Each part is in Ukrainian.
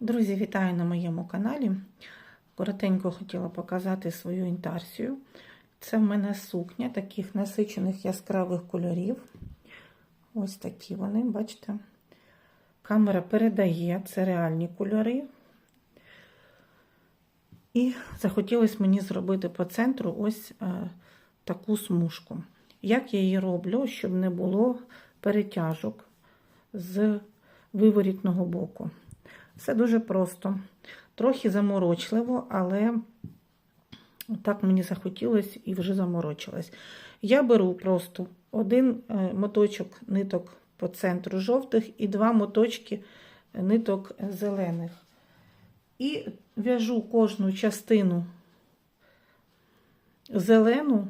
Друзі, вітаю на моєму каналі. Коротенько хотіла показати свою інтарсію. Це в мене сукня таких насичених яскравих кольорів. Ось такі вони, бачите? Камера передає, це реальні кольори. І захотілося мені зробити по центру ось е, таку смужку. Як я її роблю, щоб не було перетяжок з виворітного боку. Все дуже просто. Трохи заморочливо, але так мені захотілося і вже заморочилась. Я беру просто один е, моточок ниток по центру жовтих і два моточки ниток зелених. І в'яжу кожну частину зелену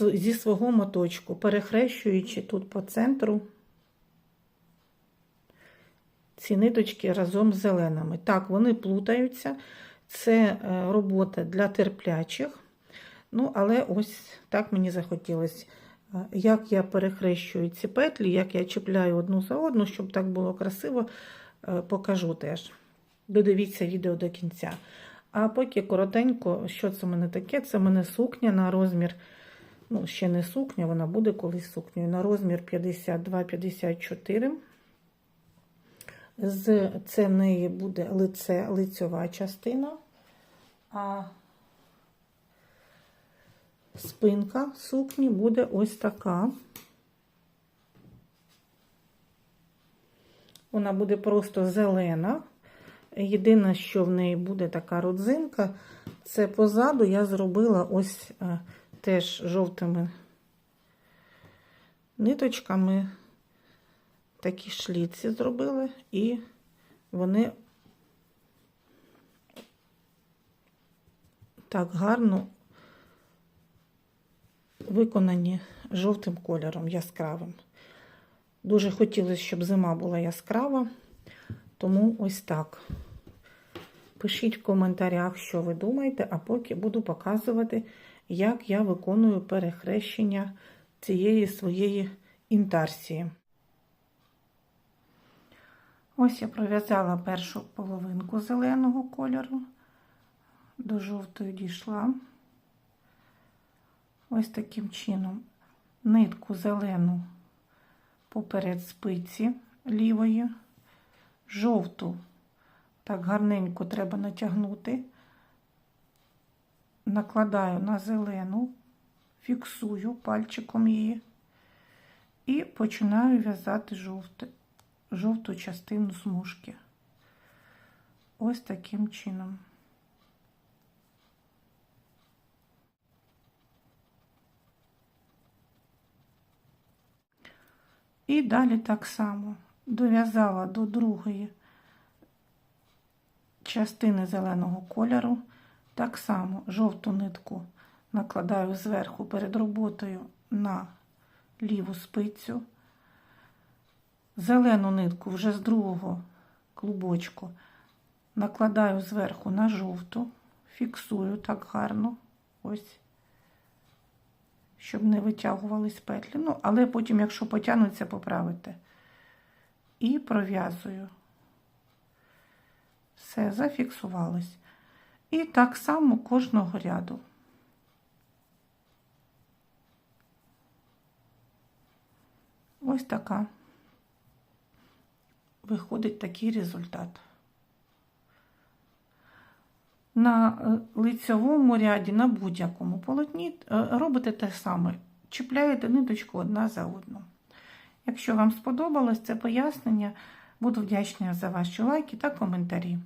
зі свого моточку, перехрещуючи тут по центру ці ниточки разом з зеленими. Так, вони плутаються. Це робота для терплячих. Ну, але ось так мені захотілося. Як я перехрещую ці петлі, як я чіпляю одну за одну, щоб так було красиво, покажу теж. Додивіться відео до кінця. А поки коротенько, що це в мене таке? Це в мене сукня на розмір, ну, ще не сукня, вона буде колись сукнею, на розмір 52-54. З це в неї буде лице, лицьова частина, а спинка сукні буде ось така. Вона буде просто зелена. Єдине, що в неї буде така родзинка, це позаду я зробила ось е, теж жовтими ниточками такі шліці зробили, і вони так гарно виконані жовтим кольором яскравим. Дуже хотілося, щоб зима була яскрава, тому ось так. Пишіть в коментарях, що ви думаєте, а поки буду показувати, як я виконую перехрещення цієї своєї інтарсії. Ось я пров'язала першу половинку зеленого кольору, до жовтої дійшла. Ось таким чином нитку зелену поперед спиці лівої, жовту так гарненько треба натягнути, накладаю на зелену, фіксую пальчиком її і починаю в'язати жовте жовту частину смужки. Ось таким чином. І далі так само дов'язала до другої частини зеленого кольору, так само жовту нитку накладаю зверху перед роботою на ліву спицю. Зелену нитку вже з другого клубочку накладаю зверху на жовту, фіксую так гарно, ось, щоб не витягувались петлі. Ну, але потім, якщо потягнуться, поправите. І пров'язую. Все, зафіксувалось. І так само кожного ряду. Ось така виходить такий результат. На е, лицьовому ряді, на будь-якому полотні е, робите те саме, чіпляєте ниточку одна за одну. Якщо вам сподобалось це пояснення, буду вдячна за ваші лайки та коментарі.